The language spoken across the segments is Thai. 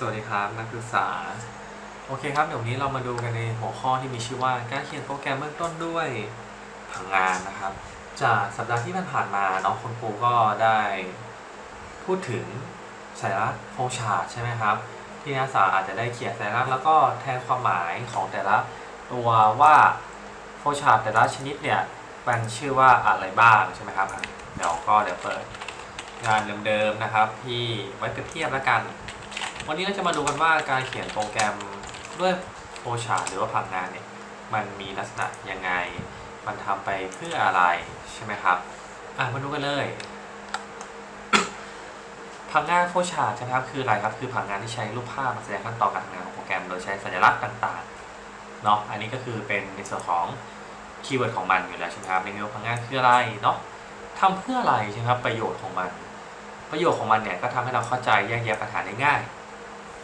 สวัสดีครับนักศึกษา โอเคครับเดี๋ยววันนี้เรามาดูกันในหัวข้อที่มีชื่อว่าการเขียนโปรแกรมเบื้องต้นด้วยผังงานนะครับ จากสัปดาห์ที่ผ่านมาเนาะคุณครูก็ได้พูดถึงสัญลักษณ์โฟชาร์ตใช่ไหมครับ ที่นักศึกษาอาจจะได้เขียนสัญลักษณ์แล้วก็แทนความหมายของแต่ละตัวว่าโฟชาร์ตแต่ละชนิดเนี่ยมันชื่อว่าอะไรบ้างใช่ไหมครับเดี๋ยวก็เดี๋ยวเปิดงานเดิมๆนะครับ ที่ไว้เปรียบเทียบแล้วกัน วันนี้เราจะมาดูกันว่าการเขียนโปรแกรมด้วยโฟชาร์หรือว่าผังงานเนี่ยมันมีลักษณะยังไง มันทำไปเพื่ออะไรใช่ไหมครับอะมาดูกันเลยผังงานโฟชาร์ใช่ไหมครับคืออะไรครับคือผังงานที่ใช้รูปภาพมาแสดงขั้นตอนการทำงานของโปรแกรม โดยใช้สัญลักษณ์ต่างๆเนาะอันนี้ก็คือเป็นในส่วนของคีย์เวิร์ดของมันอยู่แล้วใช่ไหมครับในเมนูผังงานคืออะไรเนาะทำเพื่ออะไรใช่ไหมครับประโยชน์ของมัน ประโยชน์ของมันเนี่ยก็ทำให้เราเข้าใจแยกแยะปัญหาได้ง่าย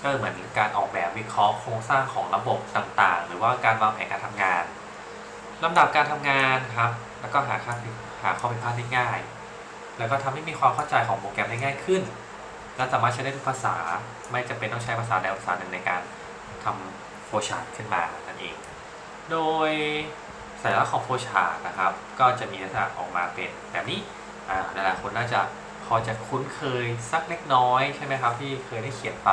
ก็เหมือนการออกแบบวิเคราะห์โครงสร้างของระบบต่างๆ หรือว่าการวางแผนการทำงานลำดับการทำงานครับ แล้วก็หาค่าผิดหาข้อผิดพลาดได้ง่าย แล้วก็ทำให้มีความเข้าใจของโปรแกรมได้ง่ายขึ้น และสามารถใช้ได้ทุกภาษา ไม่จำเป็นต้องใช้ภาษาใดภาษาหนึ่งในการทำโฟชาร์ตขึ้นมานั่นเอง โดยสัญลักษณ์ของโฟชาร์ตนะครับ ก็จะมีลักษณะออกมาเป็นแบบนี้หลายๆคนน่าจะพอจะคุ้นเคยสักเล็กน้อยใช่ไหมครับที่เคยได้เขียนไป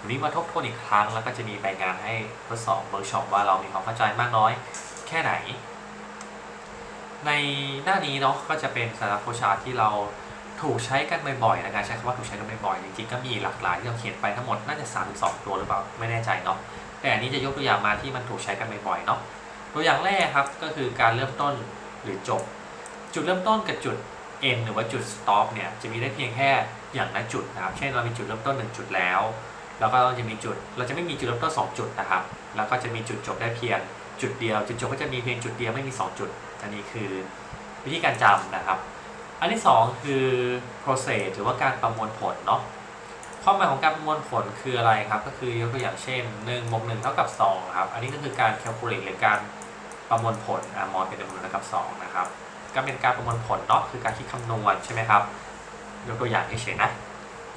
วันนี้มาทบทวนอีกครั้งแล้วก็จะมีใบงานให้ทดสอบเวิร์กช็อปว่าเรามีความเข้าใจมากน้อยแค่ไหน ในหน้านี้เนาะก็จะเป็นสาระโฟชาที่เราถูกใช้กันบ่อยๆนะการใช้คำว่าถูกใช้กันบ่อยๆจริงๆก็มีหลากหลายที่เราเขียนไปทั้งหมดน่าจะ 32 ตัวหรือเปล่าไม่แน่ใจเนาะแต่อันนี้จะยกตัวอย่างมาที่มันถูกใช้กันบ่อยๆเนาะตัวอย่างแรกครับก็คือการเริ่มต้นหรือจบ จุดเริ่มต้นกับจุด end หรือว่าจุด stop เนี่ยจะมีได้เพียงแค่อย่างละจุดนะครับเช่นเรามีจุดเริ่มต้น 1 จุดแล้ว แล้วก็จะมีจุด เราจะไม่มีจุดเริ่มต้น2จุดนะครับ แล้วก็จะมีจุดจบได้เพียงจุดเดียว จุดจบก็จะมีเพียงจุดเดียวไม่มี 2 จุด อันนี้คือวิธีการจำนะครับ อันที่ 2 คือ process หรือว่าการประมวลผลเนาะความหมายของการประมวลผลคืออะไรครับ ก็คือยกตัวอย่างเช่น1บวก1เท่ากับ2ครับ อันนี้ก็คือการ calculate หรือการประมวลผลอ่ามอเป็น1บวก1เท่ากับ2นะครับ ก็เป็นการประมวลผลเนาะคือการคิดคำนวณใช่ไหมครับ ยกตัวอย่างเฉยๆนะ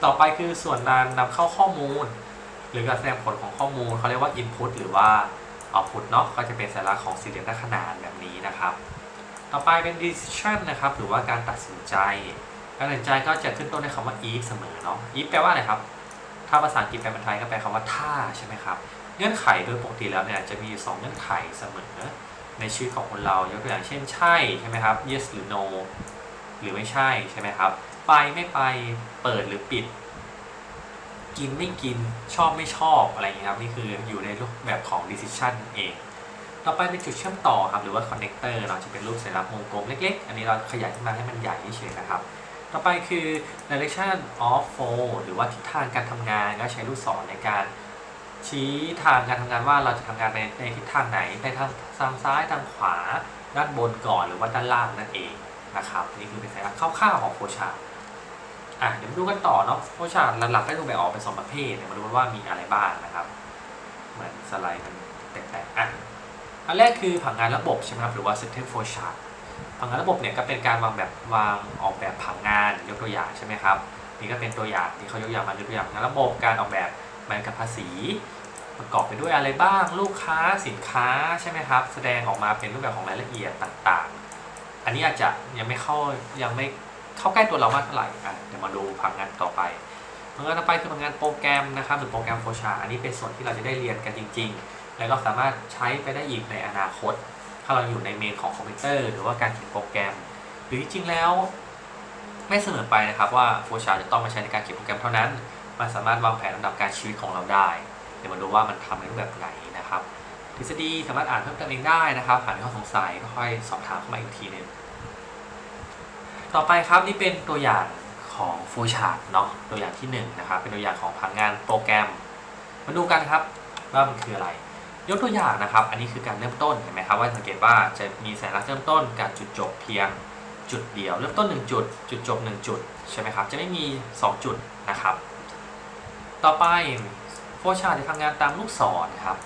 ต่อไปคือส่วนการนำเข้าข้อมูล หรือการแสดงผลของข้อมูลเขาเรียกว่า input หรือว่า output เนาะก็จะเป็นสัญลักษณ์ของสี่เหลี่ยมด้านขนานแบบนี้นะครับ ต่อไปเป็น decision นะครับหรือว่าการตัดสินใจ การตัดสินใจก็จะขึ้นต้นด้วยคำว่า if เสมอเนาะ if แปลว่าอะไรครับ ถ้าภาษาอังกฤษแปลเป็นไทยก็แปลคำว่าถ้าใช่ไหมครับเงื่อนไขโดยปกติแล้วเนี่ยจะมีอยู่สองเงื่อนไขเสมอในชีวิตของคนเรายกตัวอย่างเช่นใช่ใช่ไหมครับ yes หรือ no หรือไม่ใช่ใช่ไหมครับ ไปไม่ไปเปิดหรือปิด กินไม่กินชอบไม่ชอบอะไรอย่างนี้ครับนี่คืออยู่ในรูปแบบของ decision เอง ต่อไปเป็นจุดเชื่อมต่อครับหรือว่า connector เราจะเป็นรูปสัญลักษณ์วงกลมเล็กๆ อันนี้เราขยายขึ้นมาให้มันใหญ่เฉยนะครับ ต่อไปคือ direction of flow หรือว่าทิศทางการทำงานก็ใช้ลูกศรในการชี้ทางการทำงานว่าเราจะทำงานในในทิศทางไหนในทางทางซ้ายทางขวา ด้านบนก่อนหรือว่าด้านล่างนั่นเองนะครับนี่คือเป็นสัญลักษณ์คร่าวๆของโฟชาร์ อะเดี๋ยวมาดูกันต่อเนาะโฟชาร์หลักๆก็ถูกแบ่งออกเป็นสองประเภทเดี๋ยวมาดูกันว่ามีอะไรบ้างนะครับ เหมือนสไลด์มันแตกๆอะอันแรกคือผังงานระบบใช่ไหมครับหรือว่า system flow chart ผังงานระบบเนี่ยก็เป็นการวางแบบวางออกแบบผังงานยกตัวอย่างใช่ไหมครับนี่ก็เป็นตัวอย่างที่เขายกอย่างมายกตัวอย่างงานระบบการออกแบบใบกับภาษี ประกอบไปด้วยอะไรบ้าง ลูกค้าสินค้าใช่ไหมครับ แสดงออกมาเป็นรูปแบบของรายละเอียดต่างๆ อันนี้อาจจะยังไม่เข้ายังไม่ เข้าใกล้ตัวเรามากเท่าไหร่อะเดี๋ยวมาดูผังงานต่อไปผังงานต่อไปคือผังงานโปรแกรมนะครับหรือโปรแกรมโฟชาอันนี้เป็นส่วนที่เราจะได้เรียนกันจริง ๆ แล้วก็สามารถใช้ไปได้อีกในอนาคต ถ้าเราอยู่ในเมนของคอมพิวเตอร์ หรือว่าการเขียนโปรแกรม หรือจริงแล้วไม่เสมอไปนะครับว่าโฟชาจะต้องมาใช้ในการเขียนโปรแกรมเท่านั้น มันสามารถวางแผนลำดับการชีวิตของเราได้ เดี๋ยวมาดูว่ามันทำในรูปแบบไหนนะครับ ทฤษฎีสามารถอ่านเพิ่มเติมเองได้นะครับหากมีข้อสงสัยก็ค่อยสอบถามเข้ามาอีกทีหนึง ต่อไปครับนี่เป็นตัวอย่างของฟูชาร์ตเนาะตัวอย่างที่1นงนะครับเป็นตัวอย่างของผังงานโปรแกรม มาดูกันครับว่ามันคืออะไร ยกตัวอย่างนะครับ อันนี้คือการเริ่มต้นเห็นไหมครับว่าสังเกตว่าจะมีสัญลักษณ์เริ่มต้นกับจุดจบเพียงจุดเดียว เริ่มต้น 1 จุด จุดจบ 1 จุดใช่ไหมครับจะไม่มี 2 จุดนะครับ ต่อไปโฟชาร์ตจะทำงานตามลูกศรครับ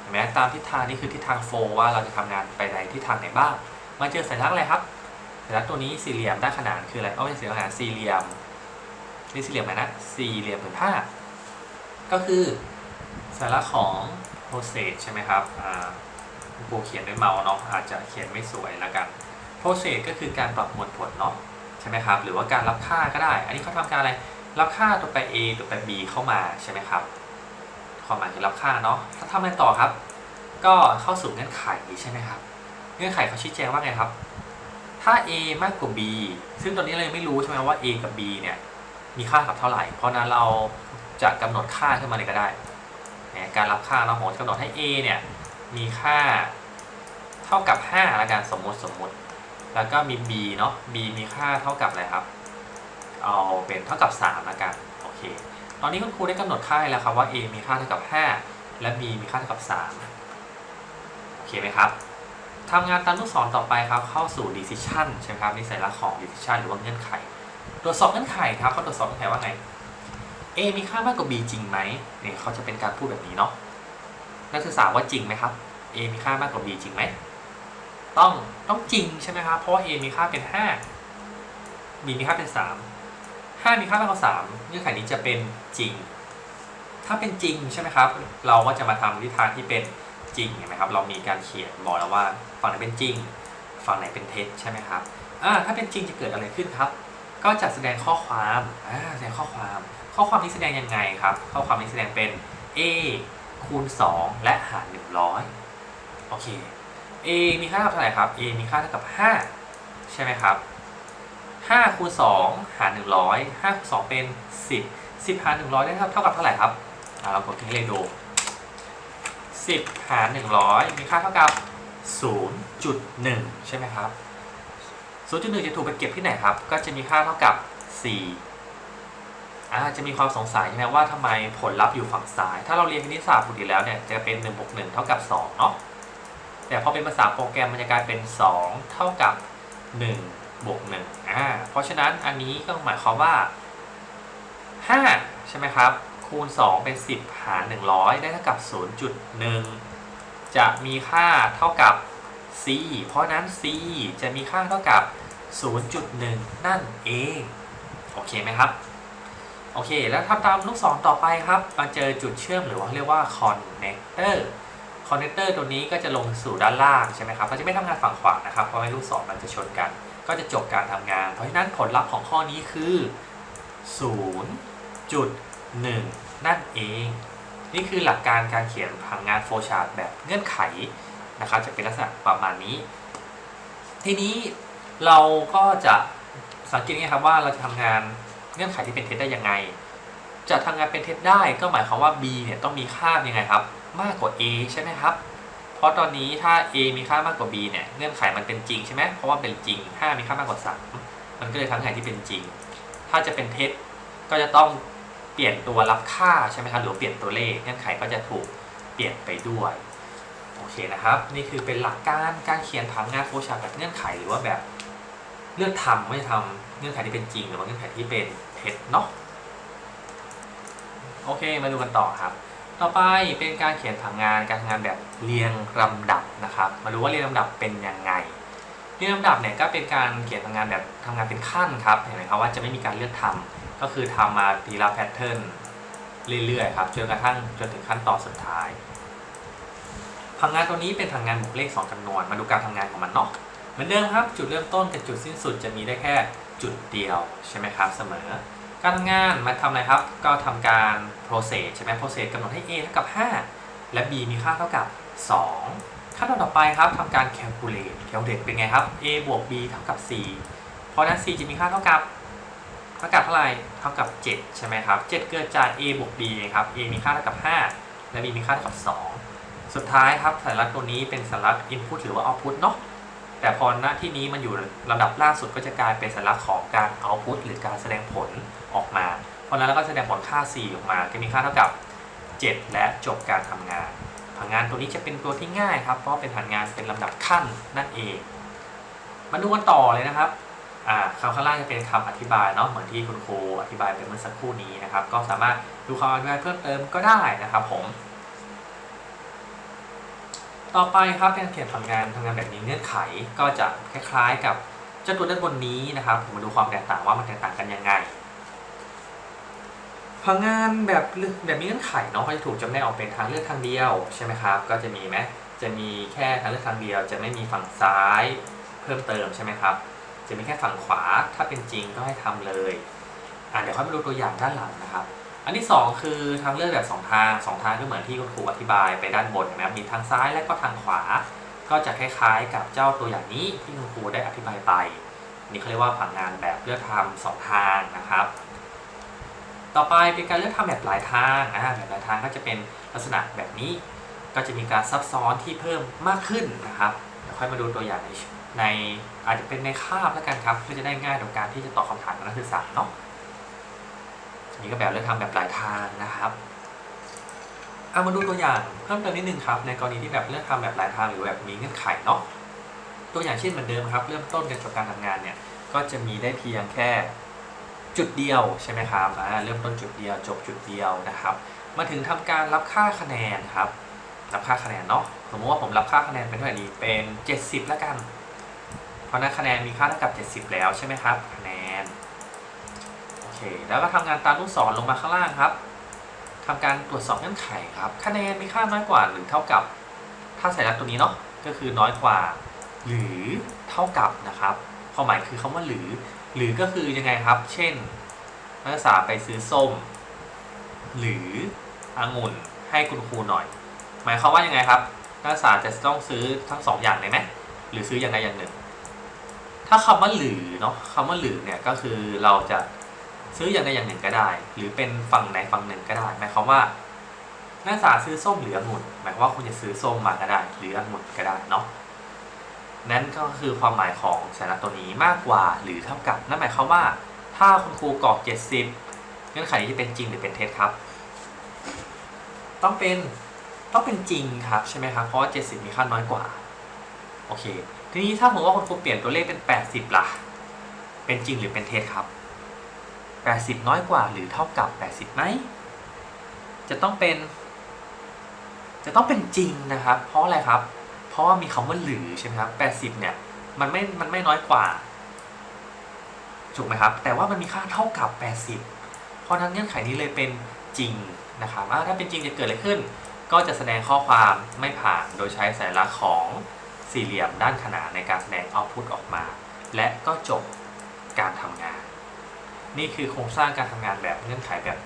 เห็นไหมตามทิศทางนี่คือทิศทางโฟว่าเราจะทำงานไปในทิศทางไหนบ้างมาเจอสัญลักษณ์อะไรครับ สัญลักษณ์ตัวนี้สี่เหลี่ยมด้านขนานคืออะไรเอาไม่ใช่สี่เหลี่ยมขนานสี่เหลี่ยมนี่สี่เหลี่ยมไหนนะสี่เหลี่ยมผืนผ้า ก็คือสัญลักษณ์ของ process ใช่ไหมครับอ่าคุณครูเขียนด้วยเมาส์เนาะอาจจะเขียนไม่สวยแล้วกัน process ก็คือการปรับมวลผลเนาะใช่ไหมครับหรือว่าการรับค่าก็ได้ อันนี้เขาทำการอะไรรับค่าตัวแปร a ตัวแปร b เข้ามาใช่ไหมครับความหมายคือรับค่าเนาะถ้าทำอะไรต่อครับ ก็เข้าสู่เงื่อนไขใช่ไหมครับ เงื่อนไขเขาชี้แจงว่าไงครับ ถ้า a มากกว่า b ซึ่งตอนนี้เรายังไม่รู้ใช่ไหมว่า a กับ b เนี่ยมีค่ากับเท่าไหร่ เพราะนั้นเราจะกำหนดค่าขึ้นมาเลยก็ได้นะการรับค่าเราโหกำหนดให้ a เนี่ยมีค่าเท่ากับ5ละกันสมมติสมมติ แล้วก็มี b เนาะ b มีค่าเท่ากับอะไรครับ เอาเป็นเท่ากับ3ละกันโอเคตอนนี้คุณครูได้กำหนดค่าแล้วครับว่า a มีค่าเท่ากับ 5 และ b มีค่าเท่ากับ3โอเคไหมครับ ทำงานตามลูกศรต่อไปครับเข้าสู่ decision ใช่ไหมครับนี่สัญลักษณ์ของ decision หรือว่าเงื่อนไข ตรวจสอบเงื่อนไขครับเขาตรวจสอบเงื่อนไขว่าไง a มีค่ามากกว่า b จริงไหมเนี่ยเขาจะเป็นการพูดแบบนี้เนาะนักศึกษาว่าจริงไหมครับ a มีค่ามากกว่า b จริงไหมต้องต้องจริงใช่ไหมครับเพราะว่า a มีค่าเป็น 5 b มีค่าเป็น 3 5 มีค่ามากกว่า3เงื่อนไขนี้จะเป็นจริง ถ้าเป็นจริงใช่ไหมครับ เราก็จะมาทำทิศทางที่เป็น จริงนไหมครับ เรามีการเขียนบอกแล้วว่าฝั่งไหนเป็นจริง ฝั่งไหนเป็นเท็จใช่ไหมครับอ่าถ้าเป็นจริงจะเกิดอะไรขึ้นครับ ก็จะแสดงข้อความอ่าแสดงข้อความ ข้อความนี้แสดงยังไงครับ ข้อความนี้แสดงเป็น a คูณ 2 และหาร 100 โอเค a มีค่าเท่าไหร่ครับ a มีค่าเท่ากับ 5 ใช่ไหมครับ5คูณ2หาร 100 5คูณ2เป็น 10 10หาร100 ได้เท่าเท่ากับเท่าไหร่ครับเรากดที่เลขดู 10 หาร 100 มีค่าเท่ากับ 0.1 ใช่ไหมครับ 0.1 จะถูกไปเก็บที่ไหนครับ ก็จะมีค่าเท่ากับ 4อ่าจะมีความสงสัยใช่ไหมว่าทำไมผลลัพธ์อยู่ฝั่งซ้าย ถ้าเราเรียนคณิตศาสตร์ปกติแล้วเนี่ยจะเป็น 1 บวก 1 เท่ากับ 2 เนาะ แต่พอเป็นภาษาโปรแกรมมันจะกลายเป็น 2 เท่ากับ 1 บวก 1 อ่า เพราะฉะนั้นอันนี้ก็หมายความว่า 5 ใช่ไหมครับ คูณ 2 เป็น 10 หาร 100 ได้เท่ากับ 0.1 จะมีค่าเท่ากับ c เพราะนั้น c จะมีค่าเท่ากับ 0.1 นั่นเอง โอเคไหมครับ โอเค แล้วทำตามลูกศรต่อไปครับ มาเจอจุดเชื่อมหรือว่าเรียกว่า connector connector ตัวนี้ก็จะลงสู่ด้านล่างใช่ไหมครับ เราจะไม่ทำงานฝั่งขวานะครับ เพราะไม่ลูกศรมันจะชนกัน ก็จะจบการทำงาน เพราะฉะนั้นผลลัพธ์ของข้อนี้คือ 0.1 นั่นเอง นี่คือหลักการการเขียนผังงานโฟชาร์ตแบบเงื่อนไขนะครับจะเป็นลักษณะประมาณนี้ ทีนี้เราก็จะสังเกตง่ายครับว่าเราจะทำงานเงื่อนไขที่เป็นเท็จได้ยังไง จะทำงานเป็นเท็จได้ก็หมายความว่า b เนี่ยต้องมีค่ายังไงครับ มากกว่า a ใช่ไหมครับ เพราะตอนนี้ถ้า a มีค่ามากกว่า b เนี่ยเงื่อนไขมันเป็นจริงใช่ไหมเพราะว่าเป็นจริง5มีค่ามากกว่า 3 มันก็เลยทำเงื่อนไขที่เป็นจริง ถ้าจะเป็นเท็จก็จะต้อง เปลี่ยนตัวรับค่าใช่ไหมครับหรือเปลี่ยนตัวเลขเงื่อนไขก็จะถูกเปลี่ยนไปด้วยโอเคนะครับ นี่คือเป็นหลักการการเขียนผังงานโฟชาร์แบบเงื่อนไขหรือว่าแบบเลือกทำไม่ทำเงื่อนไขที่เป็นจริง หรือว่าเงื่อนไขที่เป็นเท็จเนาะโอเคมาดูกันต่อครับ ต่อไปเป็นการเขียนผังงานการทำงานแบบเรียงลำดับนะครับ มาดูว่าเรียงลำดับเป็นยังไงเรียงลำดับเนี่ยก็เป็นการเขียนทำงงานแบบทำงานเป็นขั้นครับเห็นไหมครับว่าจะไม่มีการเลือกทำ ก็คือทำมาทีละแพทเทิร์นเรื่อยๆครับจนกระทั่งจนถึงขั้นตอนสุดท้ายผังงานตัวนี้เป็นผังงานบวกเลข 2จำนวน มาดูการทำงานของมันเนาะเหมือนเดิมครับ จุดเริ่มต้นกับจุดสิ้นสุดจะมีได้แค่จุดเดียวใช่ไหมครับเสมอ การทำงานมาทำอะไรครับ ก็ทำการ process ใช่ไหม process กำหนดให้ a เท่ากับ 5 และ b มีค่าเท่ากับ 2 ขั้นตอนต่อไปครับทำการ calculate calculate เป็นไงครับ a บวก b เท่ากับ 4 เพราะนั้น c จะมีค่าเท่ากับ ท่ากับเท่าไหร่เท่ากับ 7 ใช่ไหมครับ 7 เกิดจาก a บวก b ครับ a มีค่าเท่ากับ 5 และ b มีค่าเท่ากับ 2 สุดท้ายครับสัญลักษณ์ตัวนี้เป็นสัญลักษณ์ input หรือว่า output เนาะแต่พอหน้าที่นี้มันอยู่ระดับล่างสุดก็จะกลายเป็นสัญลักษณ์ของการ output หรือการแสดงผลออกมา เพราะนั้นเราก็แสดงผลค่า 4 ออกมา จะมีค่าเท่ากับ 7 และจบการทำงานผังงานตัวนี้จะเป็นตัวที่ง่ายครับ เพราะเป็นผังงานเป็นลำดับขั้นนั่นเอง มาดูกันต่อเลยนะครับ คำข้างล่างจะเป็นคำอธิบายเนาะเหมือนที่คุณครูอธิบายไปเมื่อสักครู่นี้นะครับ ก็สามารถดูคำอธิบายเพิ่มเติมก็ได้นะครับผม ต่อไปครับการเขียนทำงานทำงานแบบนี้เงื่อนไขก็จะคล้ายๆ กับเจ้าตัวด้านบนนี้นะครับ ผมมาดูความแตกต่างว่ามันแตกต่างกันยังไงผังงานแบบแบบมีเงื่อนไขเนาะก็จะถูกจำแนกออกเป็นทางเลือกทางเดียวใช่ไหมครับ ก็จะมีไหมจะมีแค่ทางเลือกทางเดียว จะไม่มีฝั่งซ้ายเพิ่มเติมใช่ไหมครับ จะมีแค่ฝั่งขวาถ้าเป็นจริงก็ให้ทำเลยอะเดี๋ยวค่อยมาดูตัวอย่างด้านหลังนะครับ อันที่สองคือทางเลือกแบบสองทางสองทางก็เหมือนที่คุณครูอธิบายไปด้านบนนะครับมีทางซ้ายและก็ทางขวา ก็จะคล้ายๆ กับเจ้าตัวอย่างนี้ที่คุณครูได้อธิบายไป นี่เขาเรียกว่าผังงานแบบเลือกทำสองทางนะครับ ต่อไปเป็นการเลือกทำแบบหลายทางอ่าแบบหลายทางก็จะเป็นลักษณะแบบนี้ ก็จะมีการซับซ้อนที่เพิ่มมากขึ้นนะครับเดี๋ยวค่อยมาดูตัวอย่างใน ในอาจจะเป็นในคาบแล้วกันครับเพื่อจะได้ง่ายต่อการที่จะตอบคำถามของนักศึกษาเนาะนนี้ก็แบบเลือกทำแบบหลายทางนะครับเอามาดูตัวอย่างเพิ่มเติมนิดนึงครับในกรณีที่แบบเลือกทำแบบหลายทางหรือแบบมีเงื่อนไขเนาะตัวอย่างเช่นเหมือนเดิมครับ เริ่มต้นกันกับการทำงานเนี่ยก็จะมีได้เพียงแค่จุดเดียวใช่ไหมครับเริ่มต้นจุดเดียวจบจุดเดียวนะครับ มาถึงทำการรับค่าคะแนนครับ รับค่าคะแนนเนาะสมมติว่าผมรับค่าคะแนนเป็นเท่าไหร่ดีเป็น 70 แล้วกัน ราะนั้นคะแนนมีค่าเท่ากับ 70 แล้วใช่ไหมครับคะแนนโอเคแล้วก็ทำงานตามลูกศรลงมาข้างล่างครับทำการตรวจสอบเงื่อนไขครับ คะแนนมีค่าน้อยกว่าหรือเท่ากับ ถ้าใส่รักตัวนี้เนาะก็คือน้อยกว่า หรือเท่ากับนะครับความหมายคือคำว่าหรือ หรือก็คือยังไงครับ เช่นนักศึกษาไปซื้อส้ม หรือองุ่นให้คุณครูหน่อย หมายความว่ายังไงครับนักศึกษาจะต้องซื้อทั้งสองอย่างเลยไหมหรือซื้ออย่างใดอย่างหนึ่ง ถ้าคำว่าหรือเนาะคำว่าหรือเนี่ยก็คือเราจะซื้ออย่างใดอย่างหนึ่งก็ได้ หรือเป็นฝั่งไหนฝั่งหนึ่งก็ได้หมายความว่านักศึกษาซื้อส้มหรือองุ่นหมายความว่าคุณจะซื้อส้มมาก็ได้ หรือองุ่นก็ได้เนาะนั่นก็คือความหมายของสัญลักษณ์ตัวนี้มากกว่าหรือเท่ากับ นั่นหมายความว่า ถ้าคุณครูกรอก 70 เงื่อนไขนี้จะเป็นจริงหรือเป็นเท็จครับ ต้องเป็นต้องเป็นจริงครับใช่ไหมครับเพราะว่า70 มีค่าน้อยกว่าโอเค ทีนี้ถ้าผมว่าคุณครูเปลี่ยนตัวเลขเป็น 80ล่ะ เป็นจริงหรือเป็นเท็จครับ 80 น้อยกว่าหรือเท่ากับ 80ไหมจะต้องเป็น จะต้องเป็นจริงนะครับ เพราะอะไรครับ เพราะว่ามีคำว่าหรือใช่ไหมครับ80 เนี่ยมันไม่มันไม่น้อยกว่าถูกไหมครับ แต่ว่ามันมีค่าเท่ากับ 80 เพราะนั้นเงื่อนไขนี้เลยเป็นจริงนะครับถ้าเป็นจริงจะเกิดอะไรขึ้น ก็จะแสดงข้อความไม่ผ่านโดยใช้สัญลักษณ์ของ สี่เหลี่ยมด้านขนานในการแสดงเอาพุตออกมา และก็จบการทำงาน นี่คือโครงสร้างการทำงานแบบเงื่อนไขแบบ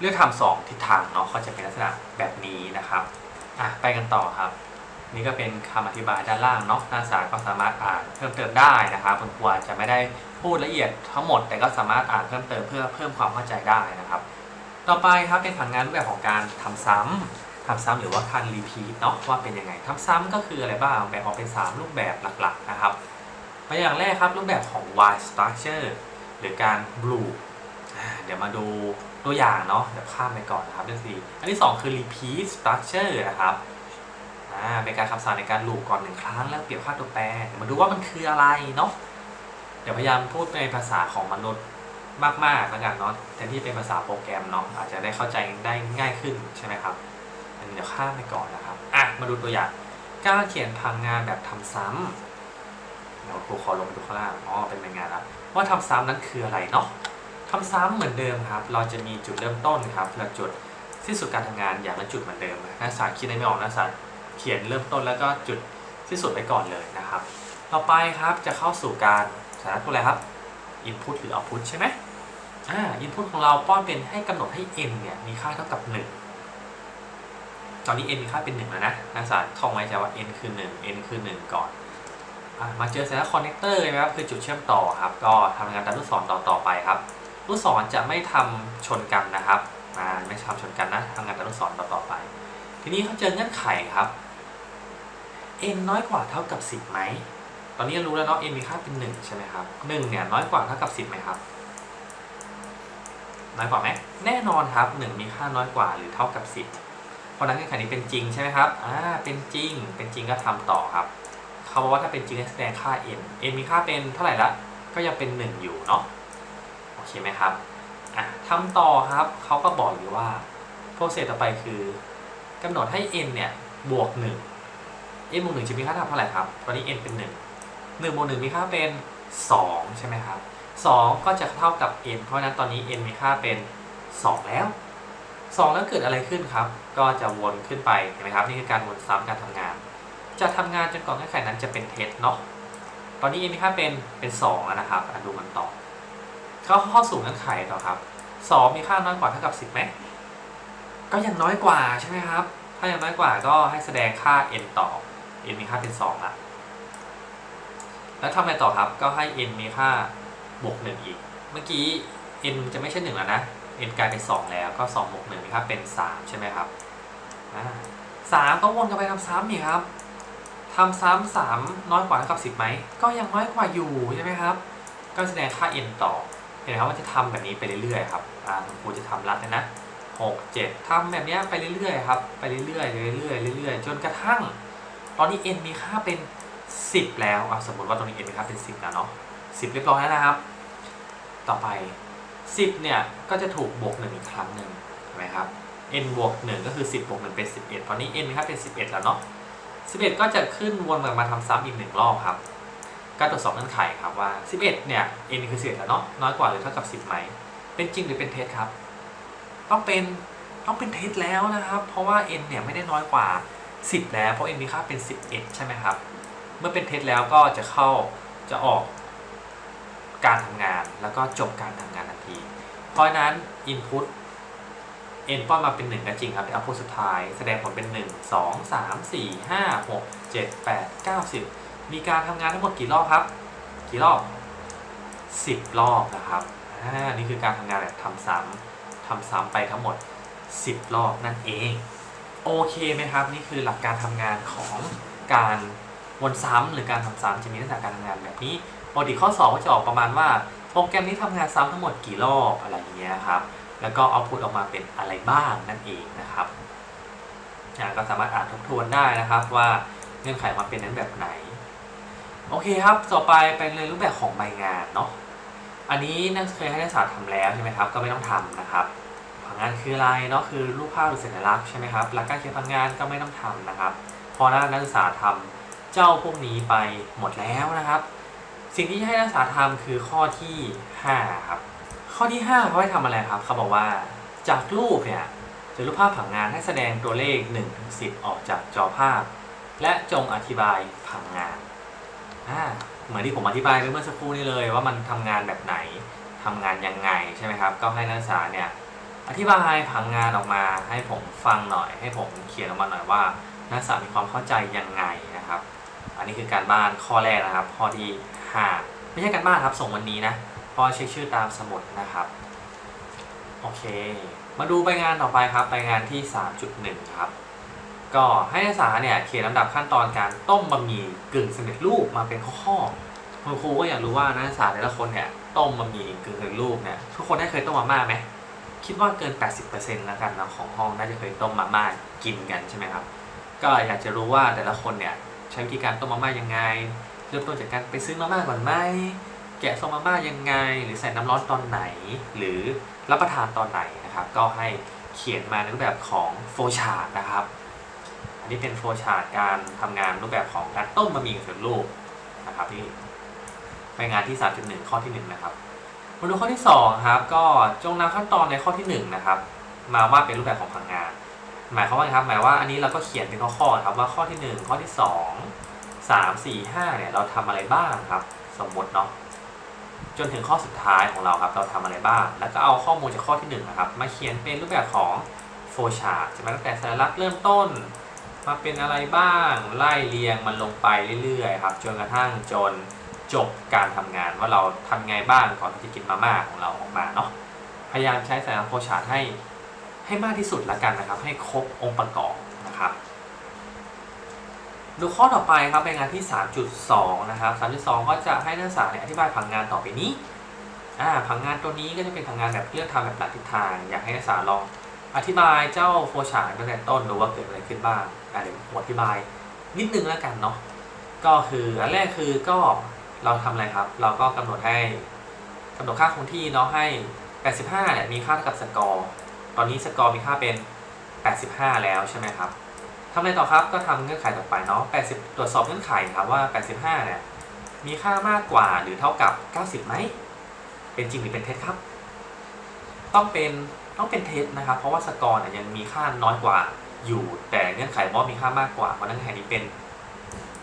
เลือกทำสองทิศทางเนาะก็จะเป็นลักษณะแบบนี้นะครับอะไปกันต่อครับ นี่ก็เป็นคำอธิบายด้านล่างเนาะนักศึกษาก็สามารถอ่านเพิ่มเติมได้นะครับคุณครูอาจจะไม่ได้พูดละเอียดทั้งหมด แต่ก็สามารถอ่านเพิ่มเติมเพื่อเพิ่มความเข้าใจได้นะครับ ต่อไปครับเป็นผังงานรูปแบบของการทำซ้ำ ทำซ้ำหรือว่าการรีพีทเนาะว่าเป็นยังไงทำซ้ำก็คืออะไรบ้างแบ่งออกเป็น 3 รูปแบบหลักๆนะครับตัวอย่างแรกครับรูปแบบของ Y structure หรือการ blue เดี๋ยวมาดูตัวอย่างเนาะเดี๋ยวข้ามไปก่อนนะครับเรื่องสี่อันที่ 2 คือ repeat structure นะครับอ่าเป็นการคำสั่งในการลูปก่อนหนึ่งครั้งแล้วเปรียบค่าตัวแปรเดี๋ยวมาดูว่ามันคืออะไรเนาะเดี๋ยวพยายามพูดในภาษาของมนุษย์มากๆแล้วกันเนาะแทนที่เป็นภาษาโปรแกรมเนาะอาจจะได้เข้าใจได้ง่ายขึ้นใช่ไหมครับ เดี๋ยวข้ามไปก่อนนะครับ อะ มาดูตัวอย่าง การเขียนพังงานแบบทำซ้ำเดี๋ยวครูขอลงไปดูข้างล่าง อ๋อ เป็นงานแล้ว ว่าทำซ้ำนั้นคืออะไรเนาะทำซ้ำเหมือนเดิมครับ เราจะมีจุดเริ่มต้นครับและจุดสิ้นสุดการทำงานอย่างละจุดเหมือนเดิมนักศึกษาคิดได้ไม่ออกนักศึกษาเขียนเริ่มต้นแล้วก็จุดสิ้นสุดไว้ก่อนเลยนะครับ ต่อไปครับจะเข้าสู่การสาระตัวอะไรครับ input หรือ output ใช่ไหมอ่า input ของเราป้อนเป็นให้กำหนดให้ n เนี่ยมีค่าเท่ากับ 1 ตอนนี้ n มีค่าเป็น 1 แล้วนะนักศึกษาท่องไว้จะว่า n คือ 1 n คือ 1 ก่อนอมาเจอเสร็จแล้ว connector เลยนะครับคือจุดเชื่อมต่อครับ ก็ทำงานตามลูกศรต่อต่อไปครับ ลูกศรจะไม่ทำชนกันนะครับไม่ทำชนกันนะทำงานตามลูกศรต่อต่อไป ทีนี้เขาเจอเงื่อนไขครับ n น้อยกว่าเท่ากับ 10ไหมตอนนี้รู้แล้วเนาะ n มีค่าเป็น 1 ใช่ไหมครับ1เนี่ยน้อยกว่าเท่ากับ 10ไหมครับน้อยกว่าไหมแน่นอนครับ 1 มีค่าน้อยกว่าหรือเท่ากับ 10 พราะนั้นเงื่อนไขนี้เป็นจริงใช่ไหมครับอ่าเป็นจริง เป็นจริงก็ทำต่อครับเขาบอกว่าถ้าเป็นจริงแสดงค่า n n มีค่าเป็นเท่าไหร่ละ ก็ยังเป็น 1 อยู่เนาะ โอเคไหมครับอะทำต่อครับเขาก็บอกอยู่ว่าโปรเซสต่อไปคือกำหนดให้ n เนี่ยบวก 1 n บวก1จะมีค่าเท่าไหร่ครับ ตอนนี้ n เป็น 1 1บวก1มีค่าเป็น 2 ใช่ไหมครับ 2 ก็จะเท่ากับ n เพราะฉะนั้นตอนนี้ n มีค่าเป็น 2 แล้ว 2 แล้วเกิดอะไรขึ้นครับ ก็จะวนขึ้นไปเห็นไหมครับนี่คือการวนซ้ำการทำงาน จะทำงานจนกว่าเงื่อนไขนั้นจะเป็นเท็จเนาะตอนนี้มีค่าเป็นเป็น2แล้วนะครับดูกันต่อเข้าข้อสู่เงื่อนไขต่อครับ 2 มีค่าน้อยกว่าเท่ากับ 10ไหมก็ยังน้อยกว่าใช่ไหมครับ ถ้ายังน้อยกว่าก็ให้แสดงค่า n ต่อ n มีค่าเป็น2ละแล้วทำอะไรต่อครับก็ให้ n มีค่าบวก1อีก เมื่อกี้ n จะไม่ใช่1แล้วนะ n กลายเป็น 2 แล้วก็ 2 บวก1มีค่าเป็น 3 ใช่ไหมครับอ่าสามก็วนกันไปทำซ้ำนี่ครับทำซ้ำสามน้อยกว่าเท่ากับ10ไหมก็ยังน้อยกว่าอยู่ใช่ไหมครับ ก็แสดงค่า n ต่อเห็นไหมครับว่าจะทำแบบนี้ไปเรื่อยๆครับอ่าคุณครูจะทำรัดนะหกเจ็ดทำแบบนี้ไปเรื่อยๆครับไปเรื่อยๆเรื่อยๆเรื่อยๆจนกระทั่ง ตอนนี้ n มีค่าเป็น 10 แล้วอะสมมติว่าตรงนี้ n มีค่าเป็น 10แล้วเนาะ10 เรียบร้อยแล้วนะครับ ต่อไป 10 เนี่ย ก็จะถูกบวก 1 อีกครั้งหนึ่งนไหมครับ n บวก 1 ก็คือ 10บวก1เป็น 11 ตอนนี้ n มีค่าเป็น 11 แล้วเนาะ 11 ก็จะขึ้นวนกลับมาทำซ้ำอีกหนึ่งรอบครับก็ตรวจสอบเงื่อนไขครับว่า 11 เนี่ย n คือ 11 แล้วเนาะ น้อยกว่าหรือเท่ากับ 10 ไหม เป็นจริงหรือเป็นเท็จครับ ต้องเป็น ต้องเป็นเท็จแล้วนะครับ เพราะว่า n เนี่ยไม่ได้น้อยกว่า 10 แล้ว เพราะ n มีค่าเป็น 11 ใช่ไหมครับ เมื่อเป็นเท็จแล้วก็จะเข้า จะออกการทำงาน แล้วก็จบการทำงาน เพราะนั้น input n ป้อนมาเป็น 1 ก็จริงครับแต่ output สุดท้ายแสดงผลเป็น 1 2 3 4 5 6 7 8 9 10 มีการทำงานทั้งหมดกี่รอบครับ กี่รอบ 10 รอบนะครับอ่านี่คือการทำงานแบบทำซ้ำทำซ้ำไปทั้งหมด 10 รอบนั่นเอง โอเคไหมครับ นี่คือหลักการทำงานของการวนซ้ำหรือการทำซ้ำจะมีลักษณะการทำงานแบบนี้ปกติข้อ 2 ก็จะออกประมาณว่า โปรแกรมนี้ทำงานซ้ำทั้งหมดกี่รอบอะไรเงี้ยครับ แล้วก็เอาพุตออกมาเป็นอะไรบ้างนั่นเองนะครับก็สามารถอ่านทบทวนได้นะครับว่าเงื่อนไขมาเป็นนั้นแบบไหน โอเคครับ ต่อไปเป็นในรูปแบบของใบงานเนาะ อันนี้นักเคยให้นักศึกษาทำแล้วใช่ไหมครับ ก็ไม่ต้องทำนะครับผังงานคืออะไรเนาะ คือรูปภาพหรือสัญลักษณ์ใช่ไหมครับหลักการเขียนผังงานก็ไม่ต้องทำนะครับเพราะนักศึกษาทำเจ้าพวกนี้ไปหมดแล้วนะครับ สิ่งที่ให้นักศึกษาทำคือข้อที่5ครับข้อที่5เขาให้ทำอะไรครับเขาบอกว่าจากรูปเนี่ยจากรูปภาพผังงานให้แสดงตัวเลข1ถึง10 ออกจากจอภาพ และจงอธิบายผังงานอ่าเหมือนที่ผมอธิบายไปเมื่อสักครู่นี้เลย ว่ามันทำงานแบบไหนทำงานยังไงใช่ไหมครับ ก็ให้นักศึกษาเนี่ยอธิบายผังงานออกมา ให้ผมฟังหน่อย ให้ผมเขียนออกมาหน่อยว่านักศึกษามีความเข้าใจยังไงนะครับ อันนี้คือการบ้านข้อแรกนะครับ ข้อที่ 5ไม่ใช่การบ้านครับส่งวันนี้นะพอเช็คชื่อตามสมุดนะครับโอเค มาดูใบงานต่อไปครับใบงานที่ 3.1 ครับ ก็ให้นักศึกษาเนี่ยเขียนลำดับขั้นตอนการต้มบะหมี่กึ่งสำเร็จรูปมาเป็นข้อๆคุณครูก็อยากรู้ว่านักศึกษาแต่ละคนเนี่ยต้มบะหมี่กึ่งสำเร็จรูปเนี่ยทุกคนได้เคยต้มมาม่าไหมคิดว่าเกิน 80%แล้วกันนะของห้องน่าจะเคยต้มมาม่ากินกันใช่ไหมครับ ก็อยากจะรู้ว่าแต่ละคนเนี่ยใช้วิธีการต้มมาม่ายังไง ริ่มต้นจากการไปซื้อมาม่าก่อนไหมแกะซองมาม่ายังไง หรือใส่น้ำร้อนตอนไหน หรือรับประทานตอนไหนนะครับ ก็ให้เขียนมาในรูปแบบของโฟชาร์ดนะครับ อันนี้เป็นโฟชาร์ดการทำงานรูปแบบของการต้มบะหมี่สำเร็จรูปนะครับที่ไปงานที่ 3.1 ข้อที่ 1 นะครับมาดูข้อที่2ครับก็จงนำขั้นตอนในข้อที่ 1 นะครับ มาว่าเป็นรูปแบบของผังงาน หมายความว่าไงครับหมายว่าอันนี้เราก็เขียนเป็นข้อๆครับว่าข้อที่ 1 ข้อที่ 2 3 4 5เนี่ยเราทำอะไรบ้างครับ สมมติเนาะจนถึงข้อสุดท้ายของเราครับ เราทำอะไรบ้าง แล้วก็เอาข้อมูลจากข้อที่1นะครับ มาเขียนเป็นรูปแบบของโฟชาร์ตจะมาตั้งแต่สัญลักษณ์เริ่มต้น มาเป็นอะไรบ้าง ไล่เรียงมันลงไปเรื่อยๆครับจนกระทั่งจนจบการทำงานว่าเราทำไงบ้างก่อนที่จะกินมาม่าของเราออกมาเนาะพยายามใช้สัญลักษณ์โฟชาร์ตให้ให้มากที่สุดละกันนะครับ ให้ครบองค์ประกอบนะครับ ดูข้อต่อไปครับเป็นงานที่ 3.2 นะครับ 3.2 ก็จะให้นักศึกษาเนี่ยอธิบายผังงานต่อไปนี้อ่าผังงานตัวนี้ก็จะเป็นผังงานแบบเลือกทำแบบหลักทิศทาง อยากให้นักศึกษาลองอธิบายเจ้าโฟชาร์ตั้งแต่ต้นดูว่าเกิดอะไรขึ้นบ้างอะเดี๋ยวผมอธิบายนิดนึงแล้วกันเนาะก็คืออันแรกคือก็เราทำอะไรครับ เราก็กำหนดให้กำหนดค่าคงที่เนาะให้ 85เนี่ยมีค่าเท่ากับสกอร์ตอนนี้สกอร์มีค่าเป็น 85 แล้วใช่ไหมครับ ทำอะไรต่อครับก็ทำเงื่อนไขต่อไปเนาะ80 ตรวจสอบเงื่อนไขครับว่า 85 เนี่ย มีค่ามากกว่าหรือเท่ากับ 90ไหม เป็นจริงหรือเป็นเท็จครับ ต้องเป็นต้องเป็นเท็จนะครับ เพราะว่าสกอร์เนี่ยยังมีค่าน้อยกว่าอยู่ แต่เงื่อนไขบอสมีค่ามากกว่า เพราะนั้นเงื่นี้เป็น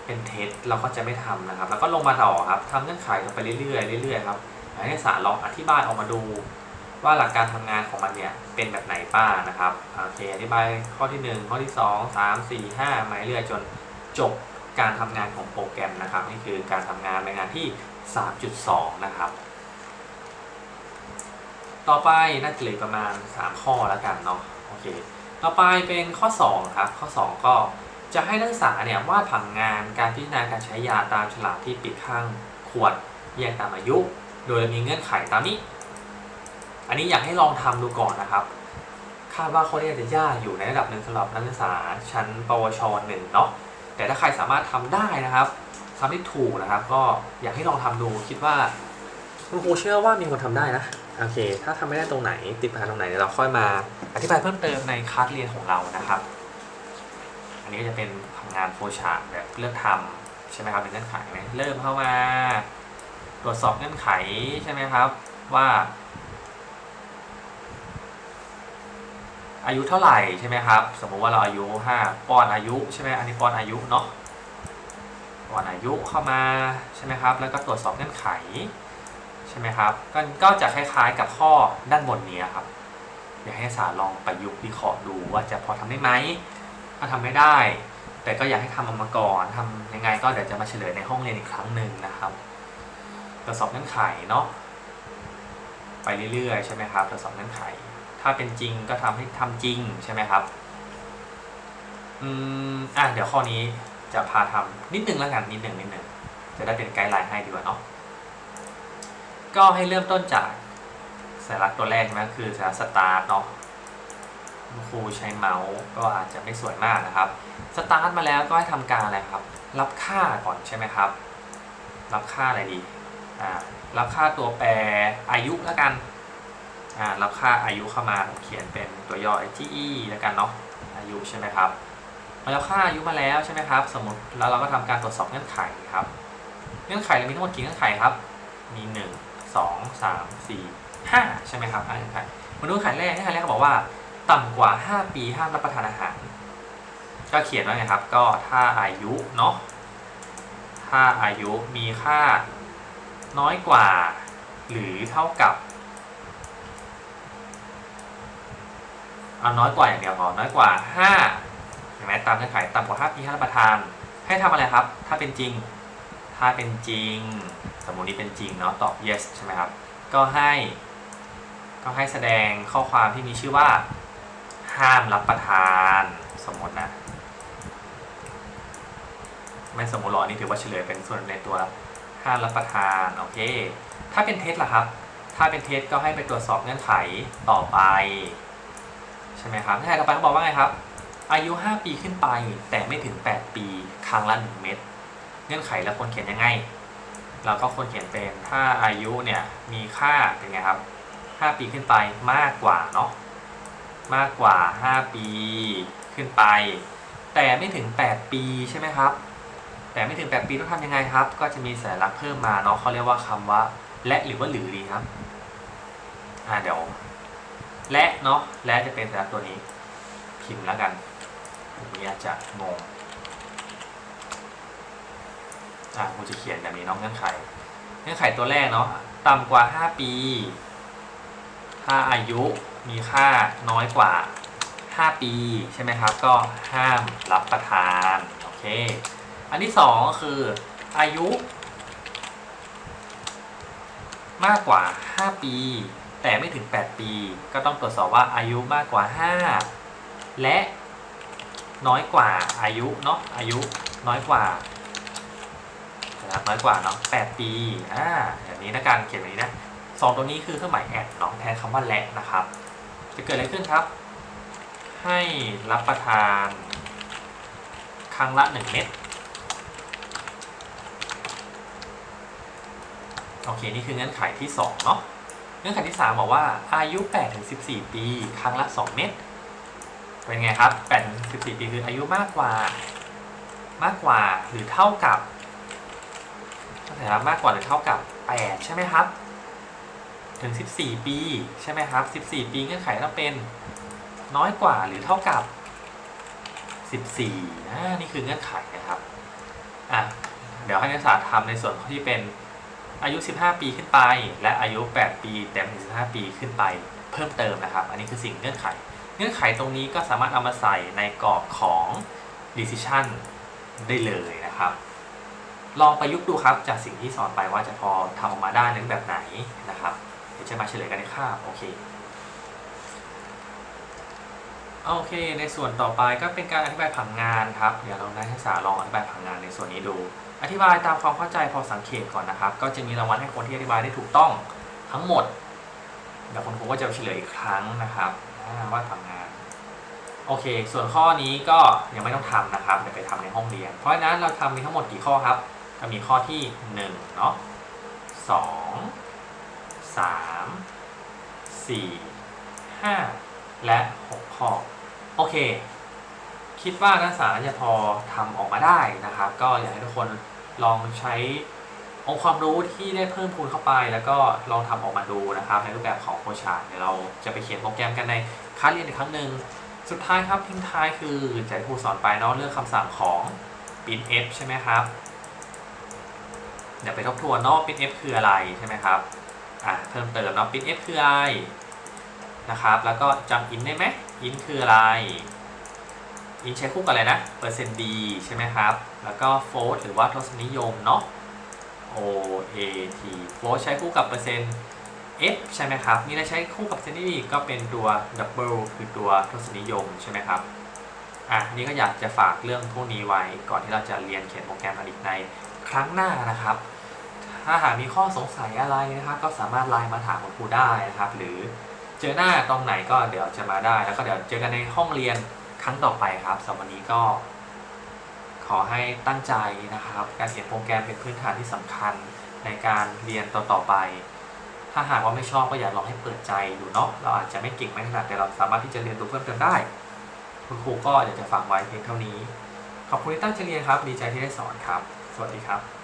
เป็นเท็จเราก็จะไม่ทำนะครับ แล้วก็ลงมาต่อครับทำเงื่อนไขลงไปเรื่อยๆเรื่อยๆครับให้ศาลองอธิบายออกมาดู ว่าหลักการทำงานของมันเนี่ยเป็นแบบไหนบ้างนะครับโอเคอธิบายข้อที่ 1 ข้อที่ 2 3 4 5มาเรื่อยจนจบการทำงานของโปรแกรมนะครับนี่คือการทำงานในงานที่ 3.2 นะครับ ต่อไปน่าจะเหลือประมาณ 3 ข้อแล้วกันเนาะโอเคต่อไปเป็นข้อ 2 ครับ ข้อ 2 ก็จะให้นักศึกษาเนี่ยวาดผังงานการพิจารณาการใช้ยาตามฉลากที่ปิดข้างขวดแยกตามอายุ โดยมีเงื่อนไขตามนี้ อันนี้อยากให้ลองทำดูก่อนนะครับ คาดว่าข้อนี้อาจจะยากอยู่ในระดับหนึ่งสำหรับนักศึกษาชั้น ปวชหนึ่งเนาะแต่ถ้าใครสามารถทำได้นะครับทำได้ถูกนะครับ ก็อยากให้ลองทำดูคิดว่าคุณครูเชื่อว่ามีคนทำได้นะโอเค ถ้าทำไม่ได้ตรงไหน ติดปัญหาตรงไหนเราค่อยมาอธิบายเพิ่มเติมในคลาสเรียนของเรานะครับ อันนี้ก็จะเป็นทำงานโฟชาร์แบบเลือกทำใช่ไหมครับเป็นเงื่อนไขไหมเริ่มเข้ามา ตรวจสอบเงื่อนไขใช่ไหมครับ ว่า อายุเท่าไหร่ใช่ไหมครับ สมมุติว่าเราอายุ 5ปอนอายุใช่ไหมอันนี้ปอนอายุเนาะปอนอายุเข้ามาใช่ไหมครับ แล้วก็ตรวจสอบเงื่อนไขใช่ไหมครับก็ก็จะคล้ายๆกับข้อด้านบนนี้ครับอยากให้ศาลลองประยุกต์วิเคราะห์ดูว่าจะพอทำได้ไหมถ้าทำไม่ได้ แต่ก็อยากให้ทำออกมาก่อนทำยังไงก็เดี๋ยวจะมาเฉลยในห้องเรียนอีกครั้งหนึ่งนะครับตรวจสอบเงื่อนไขเนาะไปเรื่อยๆใช่ไหมครับตรวจสอบเงื่อนไข ถ้าเป็นจริงก็ทำให้ทำจริงใช่ไหมครับ อืมอะเดี๋ยวข้อนี้จะพาทำนิดนึงแล้วกันนิดนึงนิดนึงจะได้เป็นไกด์ไลน์ให้ดีกว่าเนาะก็ให้เริ่มต้นจากสัญลักษณ์ตัวแรกใช่ไหมคือสัญลักษณ์สตาร์ทเนาะคุณครูใช้เมาส์ก็อาจจะไม่สวยมากนะครับสตาร์ทมาแล้วก็ให้ทำการอะไรครับ รับค่าก่อนใช่ไหมครับ รับค่าอะไรดีอ่ารับค่าตัวแปรอายุแล้วกัน อ่ารับค่าอายุเข้ามาผมเขียนเป็นตัวย่อ IGE แล้วกันเนาะอายุใช่ไหมครับมาแล้วค่าอายุมาแล้วใช่ไหมครับ สมมติแล้วเราก็ทำการตรวจสอบเงื่อนไขครับ เงื่อนไขเรามีทั้งหมดกี่เงื่อนไขครับ มี 1 2 3 4 5 ใช่ไหมครับเงื่อนไขมาดูเงื่อนไขแรกเงื่อนไขแรกเขาบอกว่า ต่ำกว่า 5 ปีห้ามรับประทานอาหาร ก็เขียนว่าไงครับ ก็ถ้าอายุเนาะถ้าอายุมีค่าน้อยกว่า หรือเท่ากับ เอาน้อยกว่าอย่างเดียวพอน้อยกว่า5เห็นไหมตามเงื่อนไขต่ำกว่า5ปีห้ารับประทาน ให้ทำอะไรครับ ถ้าเป็นจริง ถ้าเป็นจริง สมมุตินี้เป็นจริงเนาะตอบ yes ใช่ไหมครับ ก็ให้ ก็ให้แสดงข้อความที่มีชื่อว่า ห้ามรับประทาน สมมตินะ ไม่สมมติหรอกอันนี่ถือว่าเฉลยเป็นส่วนในตัวห้ามรับประทาน โอเค ถ้าเป็นเท็จล่ะครับ ถ้าเป็นเท็จก็ให้ไปตรวจสอบเงื่อนไขต่อไป ใช่ไหมครับเงื่อนไขต่อไปเขาบอกว่าไงครับ อายุ 5 ปีขึ้นไปแต่ไม่ถึง 8 ปีครั้งละ 1 เม็ดเงื่อนไขแล้วควรเขียนยังไง เราก็ควรเขียนเป็นถ้าอายุเนี่ยมีค่าเป็นไงครับ 5 ปีขึ้นไปมากกว่าเนาะมากกว่า 5 ปีขึ้นไป แต่ไม่ถึง 8 ปีใช่ไหมครับ แต่ไม่ถึง 8 ปีต้องทำยังไงครับ ก็จะมีสัญลักษณ์เพิ่มมาเนาะเขาเรียกว่าคำว่า และหรือว่าหรือดีครับอ่าเดี๋ยว และเนาะและจะเป็นสัญลักษณ์ตัวนี้ พิมพ์แล้วกันผมนี้อาจจะงงอ่ากูจะเขียนแบบนี้เน้องเงื่อนไข เงื่อนไขตัวแรกเนาะต่ำกว่า 5 ปี ถ้าอายุมีค่าน้อยกว่า 5 ปีใช่ไหมครับ ก็ห้ามรับประทานโอเค อันที่สองก็คืออายุ มากกว่า 5 ปี แต่ไม่ถึง 8 ปี ก็ต้องตรวจสอบว่าอายุมากกว่า 5 และน้อยกว่าอายุเนาะอายุน้อยกว่านะครับน้อยกว่าเนาะ8ปีอ่าอย่างนี้นะการเขียนแบบนี้นะสองตัวนี้คือเครื่องหมายแอดเนาะแทนคำว่าและนะครับ จะเกิดอะไรขึ้นครับ ให้รับประทานครั้งละ 1 เม็ดโอเค นี่คือเงื่อนไขที่ 2 เนาะ เงื่อนไขที่ 3 บอกว่าอายุ8ถึง14 ปี ครั้งละ 2 เม็ดเป็นไงครับ8ถึง14 ปีคืออายุมากกว่า มากกว่าหรือเท่ากับเท่าไหร่ครับมากกว่าหรือเท่ากับ 8 ใช่ไหมครับ ถึง 14 ปีใช่ไหมครับ 14 ปีเงื่อนไขต้องเป็นน้อยกว่าหรือเท่ากับ 14อ่านี่คือเงื่อนไขนะครับอะเดี๋ยวให้นักศึกษาทำในส่วนที่เป็น อายุ 15 ปีขึ้นไป และอายุ 8 ปีเต็ม15 ปีขึ้นไปเพิ่มเติมนะครับ อันนี้คือสิ่งเงื่อนไข เงื่อนไขตรงนี้ก็สามารถเอามาใส่ในกรอบของ decision ได้เลยนะครับ ลองประยุกต์ดูครับจากสิ่งที่สอนไปว่าจะพอทำออกมาได้ในแบบไหนนะครับเดี๋ยวจะมาเฉลยกันในคาบโอเคโอเค ในส่วนต่อไปก็เป็นการอธิบายผังงานครับ เดี๋ยวเรานักศึกษาลองอธิบายผังงานในส่วนนี้ดู อธิบายตามความเข้าใจพอสังเกตก่อนนะครับ ก็จะมีรางวัลให้คนที่อธิบายได้ถูกต้องทั้งหมดเดี๋ยวคุณครูก็จะเฉลยอีกครั้งนะครับอ่าว่างานโอเค ส่วนข้อนี้ก็ยังไม่ต้องทำนะครับเดี๋ยวไปทำในห้องเรียน เพราะฉะนั้นเราทำมีทั้งหมดกี่ข้อครับ ก็มีข้อที่1เนาะ2 3 4 5และ 6 ข้อ โอเค คิดว่านักศึกษาจะพอทำออกมาได้นะครับ ก็อยากให้ทุกคน ลองใช้องค์ความรู้ที่ได้เพิ่มพูนเข้าไป แล้วก็ลองทำออกมาดูนะครับ ในรูปแบบของโคชาร์ดเดี๋ยวเราจะไปเขียนโปรแกรมกันในคลาสเรียนอีกครั้งหนึ่งสุดท้ายครับทิ้งท้ายคือจะให้ครูสอนไปเนาะเรื่องคำสั่งของ printf ใช่ไหมครับเดี๋ยวไปทบทวนเนาะ printf คืออะไรใช่ไหมครับอะเพิ่มเติมเนาะ printf คืออะไรนะครับแล้วก็จำ int ได้ไหม int คืออะไร int ใช้คู่กับอะไรนะเปอร์เซ็นต์ d ใช่ไหมครับ แล้วก็ float หรือว่าทศนิยมเนาะ o a t float ใช้คู่กับเปอร์เซ็นต์ f ใช่ไหมครับ นี่เราใช้คู่กับเซนตี้ก็เป็นตัว double คือตัวทศนิยมใช่ไหมครับ อะนี่ก็อยากจะฝากเรื่องพวกนี้ไว้ก่อนที่เราจะเรียนเขียนโปรแกรมอดิกในครั้งหน้านะครับ ถ้าหากมีข้อสงสัยอะไรนะครับ ก็สามารถไลน์มาถามคุณครูได้นะครับ หรือเจอหน้าตรงไหนก็เดี๋ยวจะมาได้ แล้วก็เดี๋ยวเจอกันในห้องเรียน ครั้งต่อไปครับสำหรับวันนี้ก็ขอให้ตั้งใจนะครับ การเขียนโปรแกรมเป็นพื้นฐานที่สำคัญในการเรียนต่อๆไป ถ้าหากว่าไม่ชอบก็อย่าลองให้เปิดใจดูเนาะเราอาจจะไม่เก่งไม่ถนัดแต่เราสามารถที่จะเรียนรู้เพิ่มเติมได้ คุณครูก็อยากจะฝากไว้เพียงเท่านี้ ขอบคุณที่ตั้งใจเรียนครับ ดีใจที่ได้สอนครับ สวัสดีครับ